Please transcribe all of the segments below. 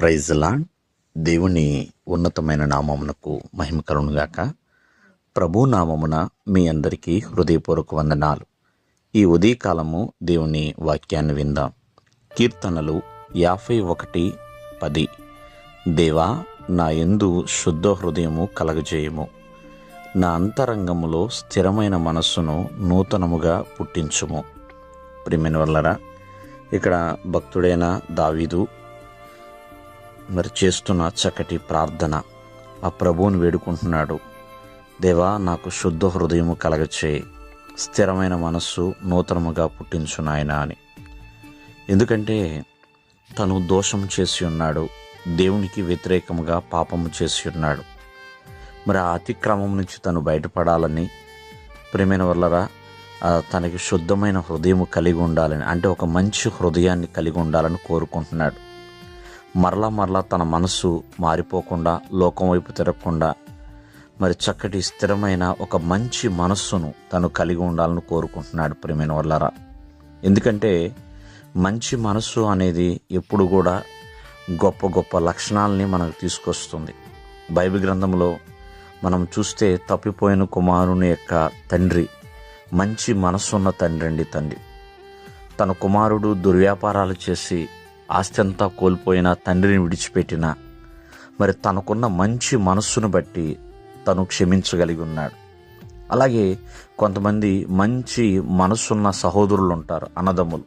ప్రైజ్లా దేవుని ఉన్నతమైన నామమునకు మహిమ కలుగునుగాక ప్రభు నామమున మీ అందరికీ హృదయపూర్వక వందనాలు. ఈ ఉదయకాలము దేవుని వాక్యాన్ని విందాం. కీర్తనలు యాభై ఒకటి పది. దేవా నా ఎందు శుద్ధ హృదయము కలగజేయము. నా అంతరంగములో స్థిరమైన మనస్సును నూతనముగా పుట్టించుము. ప్రిమిన వల్లరా ఇక్కడ భక్తుడైన దావీదు మరి చేస్తున్న చక్కటి ప్రార్థన ఆ ప్రభువుని వేడుకుంటున్నాడు. దేవా నాకు శుద్ధ హృదయము కలగచేయి. స్థిరమైన మనస్సు నూతనముగా పుట్టించు నాయన అని. ఎందుకంటే తను దోషం చేసి ఉన్నాడు దేవునికి వ్యతిరేకముగా పాపము చేసి ఉన్నాడు. మరి ఆ అతిక్రమం నుంచి తను బయటపడాలని ప్రేమైన వల్లరా తనకి శుద్ధమైన హృదయం కలిగి ఉండాలని అంటే ఒక మంచి హృదయాన్ని కలిగి ఉండాలని కోరుకుంటున్నాడు. మరలా మరలా తన మనసు మారిపోకుండా లోకం వైపు తిరగకుండా మరి చక్కటి స్థిరమైన ఒక మంచి మనస్సును తను కలిగి ఉండాలని కోరుకుంటున్నాడు ప్రేమైన వల్లరా. ఎందుకంటే మంచి మనస్సు అనేది ఎప్పుడు కూడా గొప్ప గొప్ప లక్షణాలని మనకు తీసుకొస్తుంది. బైబిల్ గ్రంథంలో మనం చూస్తే తప్పిపోయిన కుమారుని యొక్క తండ్రి మంచి మనస్సున్న తండ్రి అండి తండ్రి. తన కుమారుడు దుర్వ్యాపారాలు చేసి ఆస్తి అంతా కోల్పోయిన తండ్రిని విడిచిపెట్టిన మరి తనకున్న మంచి మనస్సును బట్టి తను క్షమించగలిగి ఉన్నాడు. అలాగే కొంతమంది మంచి మనసున్న సహోదరులు ఉంటారు అన్నదమ్ములు.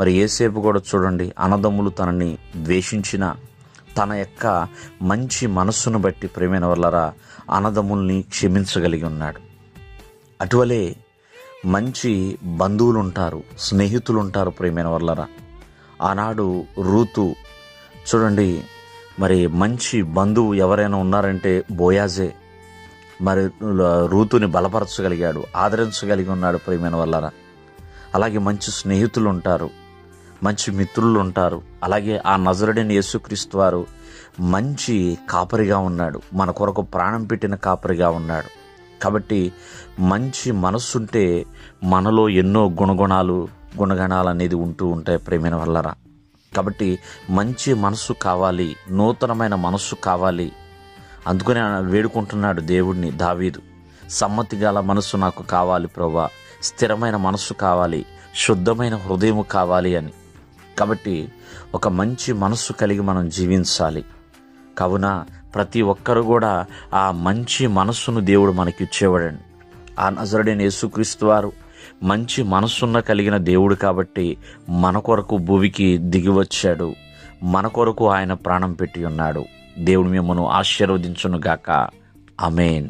మరి ఏసేపు కూడా చూడండి అన్నదమ్ములు తనని ద్వేషించిన తన యొక్క మంచి మనస్సును బట్టి ప్రేమైన వల్లరా అన్నదమ్ముల్ని క్షమించగలిగి ఉన్నాడు. అటువలే మంచి బంధువులు ఉంటారు స్నేహితులు ఉంటారు ప్రేమైన వల్లరా ఆనాడు రూతు. చూడండి మరి మంచి బంధువు ఎవరైనా ఉన్నారంటే బోయాజే. మరి రూతుని బలపరచగలిగాడు ఆదరించగలిగి ఉన్నాడు ప్రేమైన వల్ల అలాగే మంచి స్నేహితులు ఉంటారు మంచి మిత్రులు ఉంటారు అలాగే ఆ నజరుడైన యేసుక్రీస్తు వారు మంచి కాపరిగా ఉన్నాడు మన కొరకు ప్రాణం పెట్టిన కాపరిగా ఉన్నాడు. కాబట్టి మంచి మనస్సుంటే మనలో ఎన్నో గుణగుణాలు గుణగణాలు అనేది ఉంటూ ఉంటాయి ప్రేమైన వల్లరా. కాబట్టి మంచి మనస్సు కావాలి నూతనమైన మనస్సు కావాలి. అందుకని వేడుకుంటున్నాడు దేవుడిని దావీదు. సమ్మతి గల మనస్సు నాకు కావాలి ప్రభా స్థిరమైన మనస్సు కావాలి శుద్ధమైన హృదయం కావాలి అని. కాబట్టి ఒక మంచి మనస్సు కలిగి మనం జీవించాలి. కావున ప్రతి ఒక్కరు కూడా ఆ మంచి మనస్సును దేవుడు మనకి ఇచ్చేవాడండి ఆ నజరుడైన యేసుక్రీస్తు వారు మంచి మనస్సున్న కలిగిన దేవుడు కాబట్టి మన కొరకు భూమికి దిగి వచ్చాడు మన కొరకు ఆయన ప్రాణం పెట్టి ఉన్నాడు. దేవుడు మిమ్మను ఆశీర్వదించునుగాక. అమేన్